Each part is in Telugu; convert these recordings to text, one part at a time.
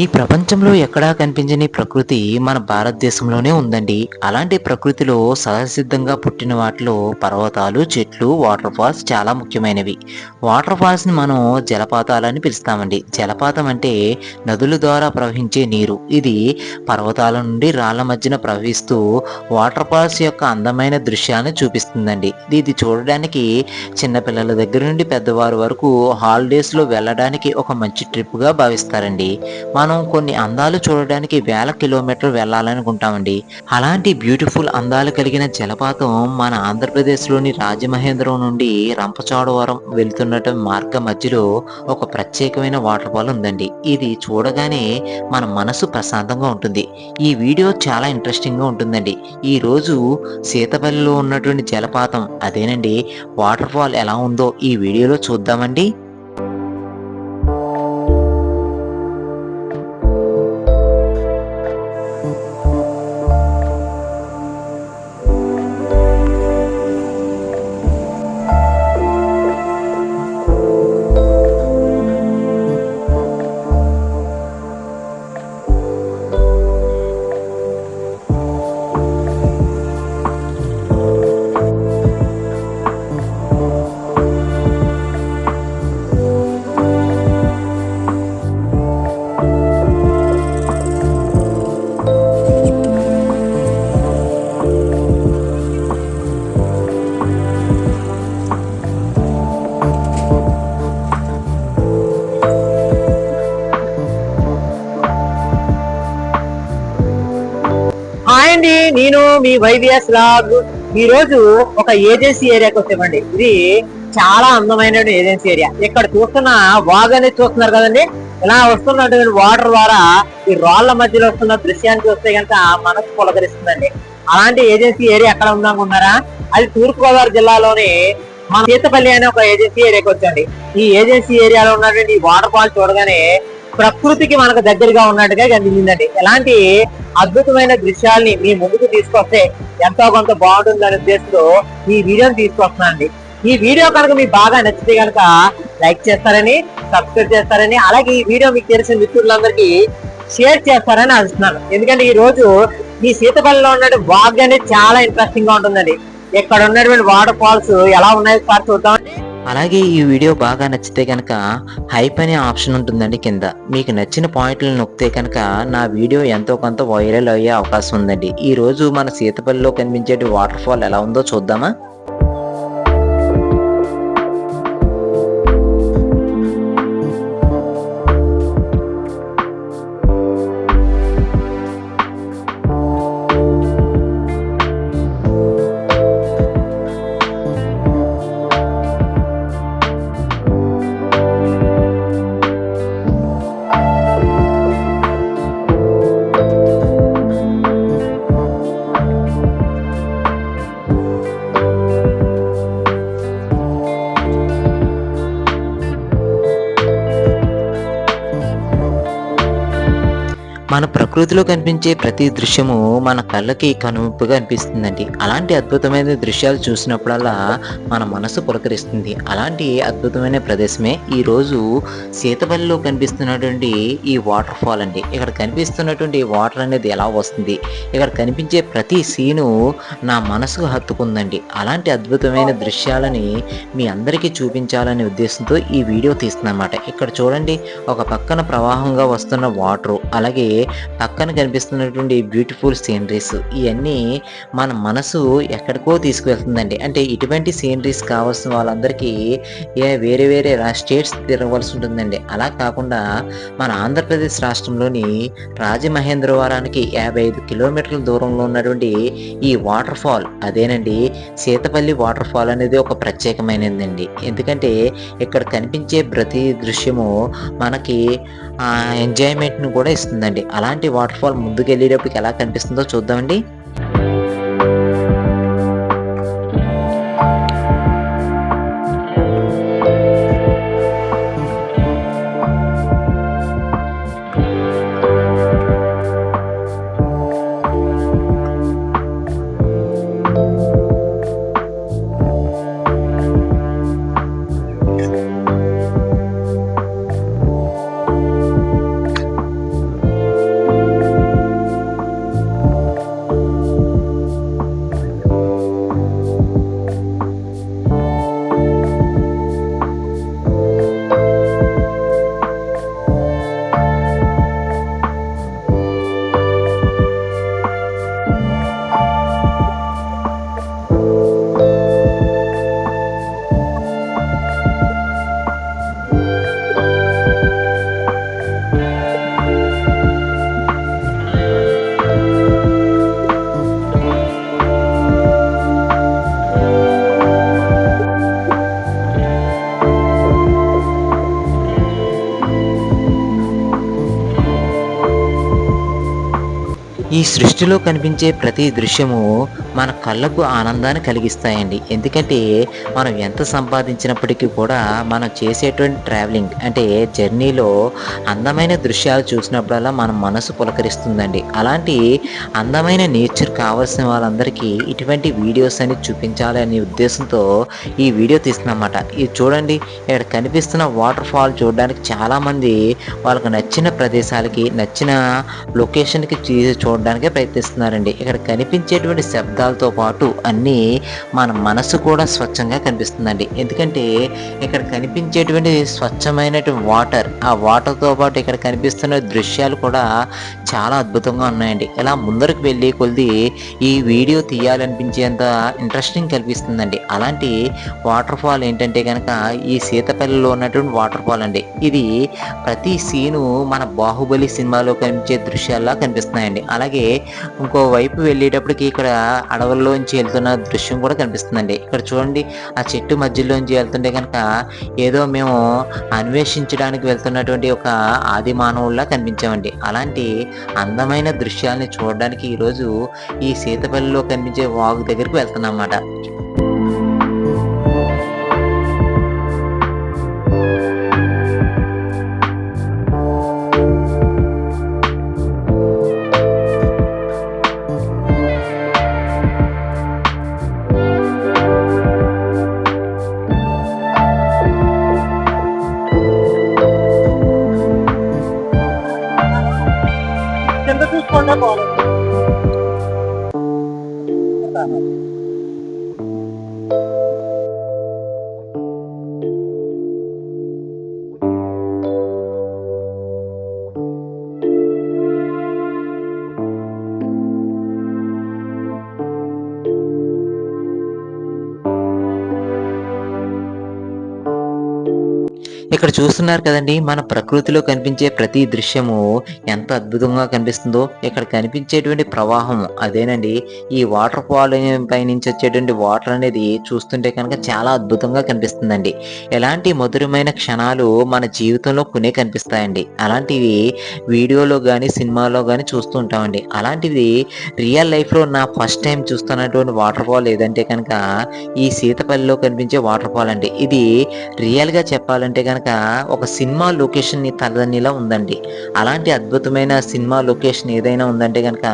ఈ ప్రపంచంలో ఎక్కడా కనిపించని ప్రకృతి మన భారతదేశంలోనే ఉందండి. అలాంటి ప్రకృతిలో సహజసిద్ధంగా పుట్టిన వాటిలో పర్వతాలు చెట్లు వాటర్ ఫాల్స్ చాలా ముఖ్యమైనవి. వాటర్ ఫాల్స్ని మనం జలపాతాలని పిలుస్తామండి. జలపాతం అంటే నదుల ద్వారా ప్రవహించే నీరు. ఇది పర్వతాల నుండి రాళ్ళ మధ్యన ప్రవహిస్తూ వాటర్ ఫాల్స్ యొక్క అందమైన దృశ్యాన్ని చూపిస్తుందండి. ఇది చూడడానికి చిన్నపిల్లల దగ్గర నుండి పెద్దవారు వరకు హాలిడేస్లో వెళ్ళడానికి ఒక మంచి ట్రిప్గా భావిస్తారండి. మనం మనం కొన్ని అందాలు చూడడానికి వేల కిలోమీటర్లు వెళ్ళాలనుకుంటామండి. అలాంటి బ్యూటిఫుల్ అందాలు కలిగిన జలపాతం మన ఆంధ్రప్రదేశ్లోని రాజమహేంద్రం నుండి రంపచోడవరం వెళ్తున్నట మార్గ మధ్యలో ఒక ప్రత్యేకమైన వాటర్ ఫాల్ ఉందండి. ఇది చూడగానే మన మనసు ప్రశాంతంగా ఉంటుంది. ఈ వీడియో చాలా ఇంట్రెస్టింగ్గా ఉంటుందండి. ఈ రోజు సీతపల్లిలో ఉన్నటువంటి జలపాతం అదేనండి. వాటర్ ఫాల్ ఎలా ఉందో ఈ వీడియోలో చూద్దామండి. నేను మీ వైవిఎస్ లాగ్ ఈ రోజు ఒక ఏజెన్సీ ఏరియాకి వచ్చామండి. ఇది చాలా అందమైన ఏజెన్సీ ఏరియా. ఇక్కడ చూస్తున్న వాగ్ అనేది చూస్తున్నారు కదండి. ఇలా వస్తున్నటువంటి వాటర్ ద్వారా ఈ రాళ్ళ మధ్యలో వస్తున్న దృశ్యాన్ని చూస్తే కనుక మనసు పులకరిస్తుందండి. అలాంటి ఏజెన్సీ ఏరియా ఎక్కడ ఉందనుకున్నారా అది తూర్పుగోదావరి జిల్లాలోని మన సీతపల్లి అనే ఒక ఏజెన్సీ ఏరియాకి వచ్చండి ఈ ఏజెన్సీ ఏరియాలో ఉన్నటువంటి ఈ వాటర్ ఫాల్ చూడగానే ప్రకృతికి మనకు దగ్గరగా ఉన్నట్టుగా కనిపించిందండి. ఎలాంటి అద్భుతమైన దృశ్యాల్ని మీ ముందుకు తీసుకొస్తే ఎంతో కొంత బాగుంటుందనే ఉద్దేశంతో ఈ వీడియోని తీసుకొస్తున్నానండి. ఈ వీడియో కనుక మీకు బాగా నచ్చితే కనుక లైక్ చేస్తారని సబ్స్క్రైబ్ చేస్తారని అలాగే ఈ వీడియో మీకు తెలిసిన మిత్రులందరికీ షేర్ చేస్తారని ఆశిస్తున్నాను. ఎందుకంటే ఈ రోజు ఈ సీతపల్లిలో ఉన్నటువంటి వాగ్ అనేది చాలా ఇంట్రెస్టింగ్గా ఉంటుందండి. ఇక్కడ ఉన్నటువంటి వాటర్ ఫాల్స్ ఎలా ఉన్నాయో సార్ చూద్దామండి. అలాగే ఈ వీడియో బాగా నచ్చితే కనుక హైప్ అనే ఆప్షన్ ఉంటుందండి కింద. మీకు నచ్చిన పాయింట్లు నొక్కితే కనుక నా వీడియో ఎంతో కొంత వైరల్ అయ్యే అవకాశం ఉందండి. ఈ రోజు మన సీతపల్లిలో కనిపించే వాటర్ ఫాల్ ఎలా ఉందో చూద్దామా? మన ప్రకృతిలో కనిపించే ప్రతి దృశ్యము మన కళ్ళకి కనువిప్పుగా అనిపిస్తుందండి అలాంటి అద్భుతమైన దృశ్యాలు చూసినప్పుడల్లా మన మనసు పులకరిస్తుంది. అలాంటి అద్భుతమైన ప్రదేశమే ఈరోజు సీతపల్లిలో కనిపిస్తున్నటువంటి ఈ వాటర్ ఫాల్ అండి. ఇక్కడ కనిపిస్తున్నటువంటి వాటర్ అనేది ఎలా వస్తుంది? ఇక్కడ కనిపించే ప్రతి సీను నా మనసుకు హత్తుకుందండి. అలాంటి అద్భుతమైన దృశ్యాలని మీ అందరికీ చూపించాలనే ఉద్దేశంతో ఈ వీడియో తీస్తుందన్నమాట ఇక్కడ చూడండి ఒక పక్కన ప్రవాహంగా వస్తున్న వాటర్. అలాగే పక్కన కనిపిస్తున్నటువంటి బ్యూటిఫుల్ సీనరీస్ ఇవన్నీ మన మనసు ఎక్కడికో తీసుకువెళ్తుందండి. అంటే ఇటువంటి సీనరీస్ కావాల్సిన వాళ్ళందరికీ ఏ వేరే వేరే స్టేట్స్ తిరగవలసి ఉంటుందండి. అలా కాకుండా మన ఆంధ్రప్రదేశ్ రాష్ట్రంలోని రాజమహేంద్రవరానికి యాభై ఐదు కిలోమీటర్ల దూరంలో ఉన్నటువంటి ఈ వాటర్ ఫాల్ అదేనండి సీతపల్లి వాటర్ ఫాల్ అనేది ఒక ప్రత్యేకమైనదండి. ఎందుకంటే ఇక్కడ కనిపించే ప్రతి దృశ్యము మనకి ఎంజాయ్మెంట్ను కూడా కనిపిస్తుందండి. అలాంటి వాటర్ ఫాల్ ముందుకు వెళ్ళేటప్పటికి ఎలా కనిపిస్తుందో చూద్దామండి. ఈ సృష్టిలో కనిపించే ప్రతి దృశ్యము మన కళ్ళకు ఆనందాన్ని కలిగిస్తాయండి. ఎందుకంటే మనం ఎంత సంపాదించినప్పటికీ కూడా మనం చేసేటువంటి ట్రావెలింగ్ అంటే జర్నీలో అందమైన దృశ్యాలు చూసినప్పుడల్లా మన మనసు పులకరిస్తుందండి. అలాంటి అందమైన నేచర్ కావాల్సిన వాళ్ళందరికీ ఇటువంటి వీడియోస్ అని చూపించాలి అనే ఉద్దేశంతో ఈ వీడియో తీసినమాట ఇది చూడండి ఇక్కడ కనిపిస్తున్న వాటర్ ఫాల్ చూడడానికి చాలామంది వాళ్ళకు నచ్చిన ప్రదేశాలకి నచ్చిన లొకేషన్కి చూడడానికే ప్రయత్నిస్తున్నారండి. ఇక్కడ కనిపించేటువంటి అద్దాలతో పాటు అన్నీ మన మనసు కూడా స్వచ్ఛంగా కనిపిస్తుందండి. ఎందుకంటే ఇక్కడ కనిపించేటువంటి స్వచ్ఛమైనటువంటి వాటర్ ఆ వాటర్తో పాటు ఇక్కడ కనిపిస్తున్న దృశ్యాలు కూడా చాలా అద్భుతంగా ఉన్నాయండి. ఇలా ముందరకు వెళ్ళి కొద్ది ఈ వీడియో తీయాలనిపించేంత ఇంట్రెస్టింగ్ కనిపిస్తుందండి. అలాంటి వాటర్ ఫాల్ ఏంటంటే కనుక ఈ సీతపల్లిలో ఉన్నటువంటి వాటర్ ఫాల్ అండి. ఇది ప్రతి సీను మన బాహుబలి సినిమాలో కనిపించే దృశ్యాల్లా కనిపిస్తున్నాయండి. అలాగే ఇంకో వైపు వెళ్ళేటప్పటికి ఇక్కడ అడవుల్లోంచి వెళ్తున్న దృశ్యం కూడా కనిపిస్తుందండి. ఇక్కడ చూడండి ఆ చెట్టు మధ్యలోంచి వెళ్తుంటే కనుక ఏదో మేము అన్వేషించడానికి వెళ్తున్నటువంటి ఒక ఆది మానవుల్లా కనిపించామండి. అలాంటి అందమైన దృశ్యాల్ని చూడడానికి ఈరోజు ఈ సీతపల్లిలో కనిపించే వాగు దగ్గరికి వెళ్తున్నాం అన్నమాట. కింద ఇక్కడ చూస్తున్నారు కదండి మన ప్రకృతిలో కనిపించే ప్రతి దృశ్యము ఎంత అద్భుతంగా కనిపిస్తుందో ఇక్కడ కనిపించేటువంటి ప్రవాహం అదేనండి. ఈ వాటర్ ఫాల్ పై నుంచి వచ్చేటువంటి వాటర్ అనేది చూస్తుంటే కనుక చాలా అద్భుతంగా కనిపిస్తుందండి. ఎలాంటి మధురమైన క్షణాలు మన జీవితంలో కొనే కనిపిస్తాయండి. అలాంటివి వీడియోలో కానీ సినిమాలో కానీ చూస్తూ ఉంటామండి. అలాంటివి రియల్ లైఫ్లో నా ఫస్ట్ టైం చూస్తున్నటువంటి వాటర్ ఫాల్ ఏదంటే కనుక ఈ సీతపల్లిలో కనిపించే వాటర్ ఫాల్ అండి. ఇది రియల్గా చెప్పాలంటే కనుక ఒక సినిమా లొకేషన్ తలదన్నిలా ఉందండి. అలాంటి అద్భుతమైన సినిమా లొకేషన్ ఏదైనా ఉందంటే కనుక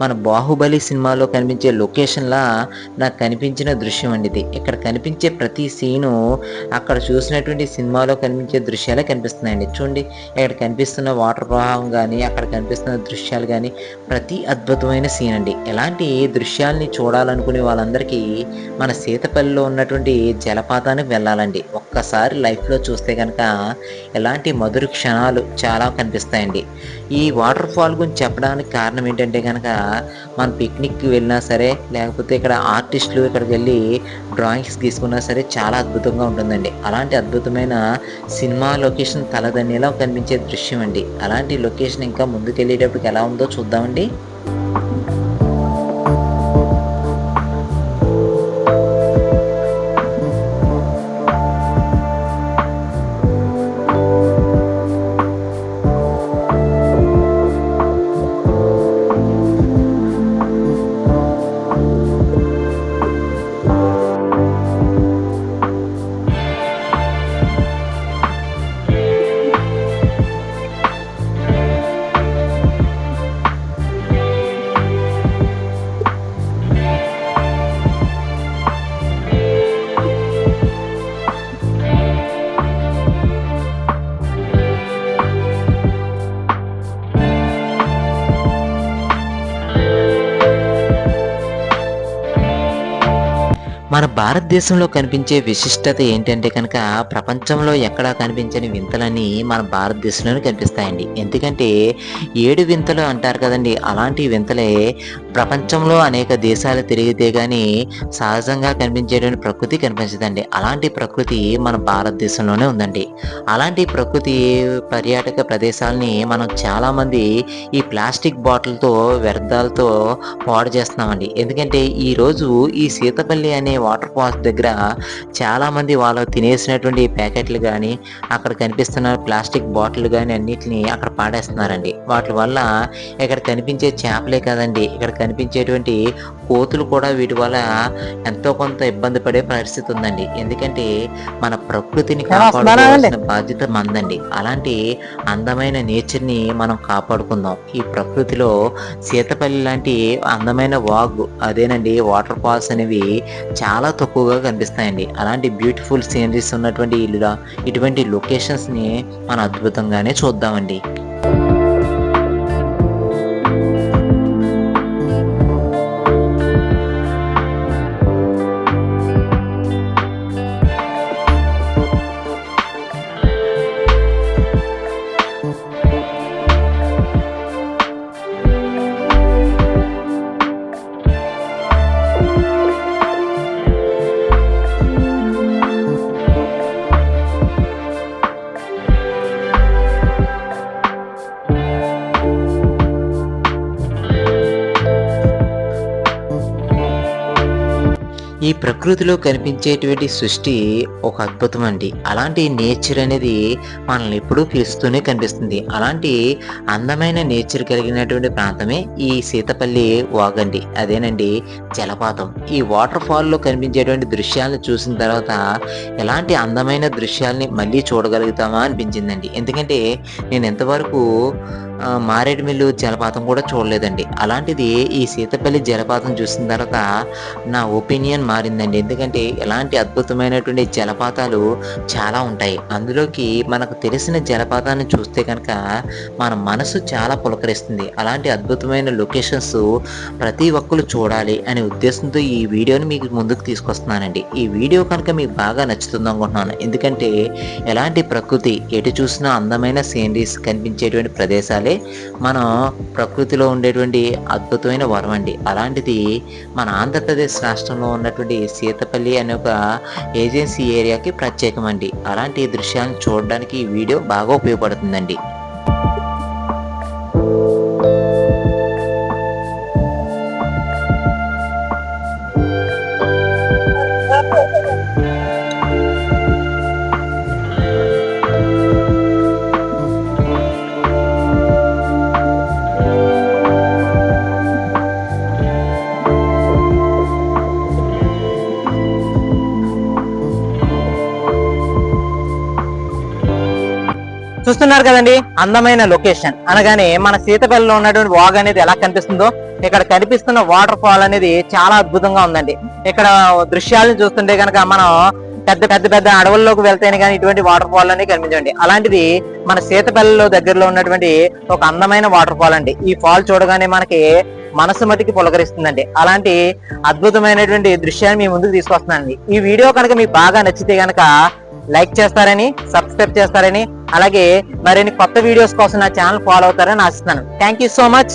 మన బాహుబలి సినిమాలో కనిపించే లొకేషన్లా నాకు కనిపించిన దృశ్యం అండి ఇది. ఇక్కడ కనిపించే ప్రతి సీను అక్కడ చూసినటువంటి సినిమాలో కనిపించే దృశ్యాలే కనిపిస్తున్నాయండి. చూడండి ఇక్కడ కనిపిస్తున్న వాటర్ ప్రవాహం కానీ అక్కడ కనిపిస్తున్న దృశ్యాలు కానీ ప్రతి అద్భుతమైన సీన్ అండి. ఎలాంటి దృశ్యాల్ని చూడాలనుకునే వాళ్ళందరికీ మన సీతపల్లిలో ఉన్నటువంటి జలపాతానికి వెళ్ళాలండి. ఒక్కసారి లైఫ్లో చూస్తే కనుక ఎలాంటి మధుర క్షణాలు చాలా కనిపిస్తాయండి. ఈ వాటర్ ఫాల్ గురించి చెప్పడానికి కారణం ఏంటంటే కనుక మన పిక్నిక్కి వెళ్ళినా సరే లేకపోతే ఇక్కడ ఆర్టిస్టులు ఇక్కడికి వెళ్ళి డ్రాయింగ్స్ తీసుకున్నా సరే చాలా అద్భుతంగా ఉంటుందండి. అలాంటి అద్భుతమైన సినిమా లొకేషన్ తలదన్నేలా కనిపించే దృశ్యం అండి. అలాంటి లొకేషన్ ఇంకా ముందుకు వెళ్ళేటప్పటికి ఎలా ఉందో చూద్దామండి. మన భారతదేశంలో కనిపించే విశిష్టత ఏంటంటే కనుక ప్రపంచంలో ఎక్కడా కనిపించని వింతలన్నీ మన భారతదేశంలోనే కనిపిస్తాయండి. ఎందుకంటే ఏడు వింతలు అంటారు కదండి అలాంటి వింతలే ప్రపంచంలో అనేక దేశాలు తిరిగితే కానీ సహజంగా కనిపించేటువంటి ప్రకృతి కనిపించదండి. అలాంటి ప్రకృతి మన భారతదేశంలోనే ఉందండి. అలాంటి ప్రకృతి పర్యాటక ప్రదేశాలని మనం చాలామంది ఈ ప్లాస్టిక్ బాటిల్తో వ్యర్థాలతో పాడు చేస్తున్నామండి. ఎందుకంటే ఈరోజు ఈ సీతపల్లి అనే వాటర్ వాటర్ ఫాల్స్ దగ్గర చాలా మంది వాళ్ళు తినేసినటువంటి ప్యాకెట్లు కానీ అక్కడ కనిపిస్తున్న ప్లాస్టిక్ బాటిల్ కానీ అన్నిటిని అక్కడ పాడేస్తున్నారండి. వాటి వల్ల ఇక్కడ కనిపించే చేపలే కదండి. ఇక్కడ కనిపించేటువంటి కోతులు కూడా వీటి వల్ల ఎంతో కొంత ఇబ్బంది పడే పరిస్థితి ఉందండి. ఎందుకంటే మన ప్రకృతిని కాపాడుకోవాల్సిన బాధ్యత మందండి. అలాంటి అందమైన నేచర్ని మనం కాపాడుకుందాం. ఈ ప్రకృతిలో సీతపల్లి లాంటి అందమైన వాగ్ అదేనండి వాటర్ ఫాల్స్ అనేవి చాలా తక్కువగా కనిపిస్తాయండి. అలాంటి బ్యూటిఫుల్ సీనరీస్ ఉన్నటువంటి ఇల్లు ఇటువంటి లొకేషన్స్ని మనం అద్భుతంగానే చూద్దామండి. pero ప్రకృతిలో కనిపించేటువంటి సృష్టి ఒక అద్భుతం అండి. అలాంటి నేచర్ అనేది మనల్ని ఎప్పుడూ పిలుస్తూనే కనిపిస్తుంది. అలాంటి అందమైన నేచర్ కలిగినటువంటి ప్రాంతమే ఈ సీతపల్లి వాగండి అదేనండి జలపాతం. ఈ వాటర్ ఫాల్లో కనిపించేటువంటి దృశ్యాలను చూసిన తర్వాత ఎలాంటి అందమైన దృశ్యాల్ని మళ్ళీ చూడగలుగుతామా అనిపించిందండి. ఎందుకంటే నేను ఎంతవరకు మారేడుమిల్లు జలపాతం కూడా చూడలేదండి. అలాంటిది ఈ సీతపల్లి జలపాతం చూసిన తర్వాత నా ఒపీనియన్ మారిందండి. ఎందుకంటే ఇలాంటి అద్భుతమైనటువంటి జలపాతాలు చాలా ఉంటాయి. అందులోకి మనకు తెలిసిన జలపాతాన్ని చూస్తే కనుక మన మనసు చాలా పులకరిస్తుంది. అలాంటి అద్భుతమైన లొకేషన్స్ ప్రతి ఒక్కరు చూడాలి అనే ఉద్దేశంతో ఈ వీడియోని మీకు ముందుకు తీసుకొస్తున్నానండి. ఈ వీడియో కనుక మీకు బాగా నచ్చుతుంది అనుకుంటున్నాను. ఎందుకంటే ఎలాంటి ప్రకృతి ఎటు చూసినా అందమైన సీనరీస్ కనిపించేటువంటి ప్రదేశాలే మనం ప్రకృతిలో ఉండేటువంటి అద్భుతమైన వరం అండి. అలాంటిది మన ఆంధ్రప్రదేశ్ రాష్ట్రంలో ఉన్నటువంటి సీతపల్లి అనే ఒక ఏజెన్సీ ఏరియాకి ప్రత్యేకమండి అలాంటి దృశ్యాలను చూడడానికి ఈ వీడియో బాగా ఉపయోగపడుతుందండి. చూస్తున్నారు కదండి? అందమైన లొకేషన్. అనగానే మన సీతపల్లిలో ఉన్నటువంటి వాగ్ అనేది ఎలా కనిపిస్తుందో ఇక్కడ కనిపిస్తున్న వాటర్ ఫాల్ అనేది చాలా అద్భుతంగా ఉందండి. ఇక్కడ దృశ్యాలను చూస్తుంటే కనుక మనం పెద్ద పెద్ద పెద్ద అడవుల్లోకి వెళ్తేనే కానీ ఇటువంటి వాటర్ ఫాల్ అనేది కనిపించండి. అలాంటిది మన సీతపల్లిలో దగ్గరలో ఉన్నటువంటి ఒక అందమైన వాటర్ ఫాల్ అండి. ఈ ఫాల్ చూడగానే మనకి మనసు మతికి పులకరిస్తుందండి. అలాంటి అద్భుతమైనటువంటి దృశ్యాన్ని మీ ముందుకు తీసుకొస్తున్నానండి. ఈ వీడియో కనుక మీకు బాగా నచ్చితే కనుక లైక్ చేస్తారని సబ్స్క్రైబ్ చేస్తారని అలాగే మరిన్ని కొత్త వీడియోస్ కోసం నా ఛానల్ ఫాలో అవుతారని ఆశిస్తున్నాను. Thank you so much